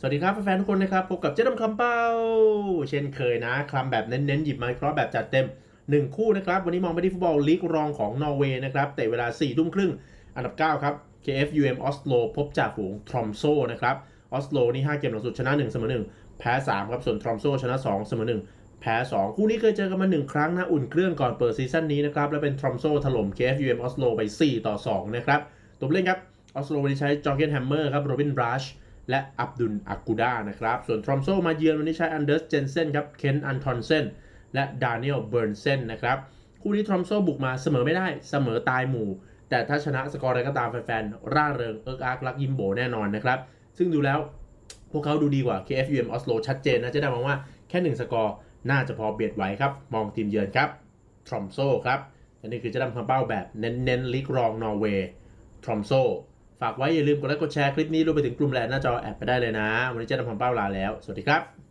สวัสดีครับแฟนๆทุกคนนะครับพบกับเจ๊ดำคำเป้า เช่นเคยนะคลำแบบเน้นๆ หยิบมาเคราะแบบจัดเต็ม 1 คู่นะครับ วันนี้มองไปที่ฟุตบอลลีกรองของนอร์เวย์นะครับเตะเวลา4ทุ่มครึ่งอันดับ 9 ครับ KFUM ออสโลพบจ่าฝูงทรอมโซนะครับออสโลนี่ 5 เกมหลังสุดชนะ 1 เสมอ 1 แพ้ 3 ครับ ส่วนทรอมโซชนะ 2 เสมอ 1 แพ้ 2 คู่นี้เคยเจอกันมา1ครั้งนะอุ่นเครื่องก่อนเปิดซีซั่นนี้นะครับและเป็นทรอมโซถล่ม KFUM ออสโลไป 4 ต่อ 2 นะครับตัวเล่นครับออสโลวันนี้ใช้จอร์เกนแฮมเมอร์ครับโรบินบรัช และอับดุลอากูดานะครับ ส่วนทรอมโซมาเยือนวันนี้ใช้อันเดอร์สเจนเซนครับ เคนอันทอนเซนและดานิเอลเบิร์นเซนนะครับ คู่นี้ทรอมโซบุกมาเสมอไม่ได้เสมอตายหมู่ แต่ถ้าชนะสกอร์อะไรก็ตามแฟนๆ ร่าเริงเอิกอาร์กรักยิมโบแน่นอนนะครับ ซึ่งดูแล้วพวกเขาดูดีกว่า KFUM ออสโลชัดเจนนะจะได้มองว่าแค่ 1 สกอร์น่าจะพอเบียดไหวครับ มองทีมเยือนครับทรอมโซครับอันนี้คือจะดำคำเป้าแบบเน้นๆลิกรองนอร์เวย์ทรอมโซ ฝากไว้อย่าลืมกดไลค์กดแชร์คลิปนี้รวมไปถึงกลุ่มแลนหน้าจอแอดไปได้เลยนะ วันนี้เจ๊นำความเป้าลาแล้ว สวัสดีครับ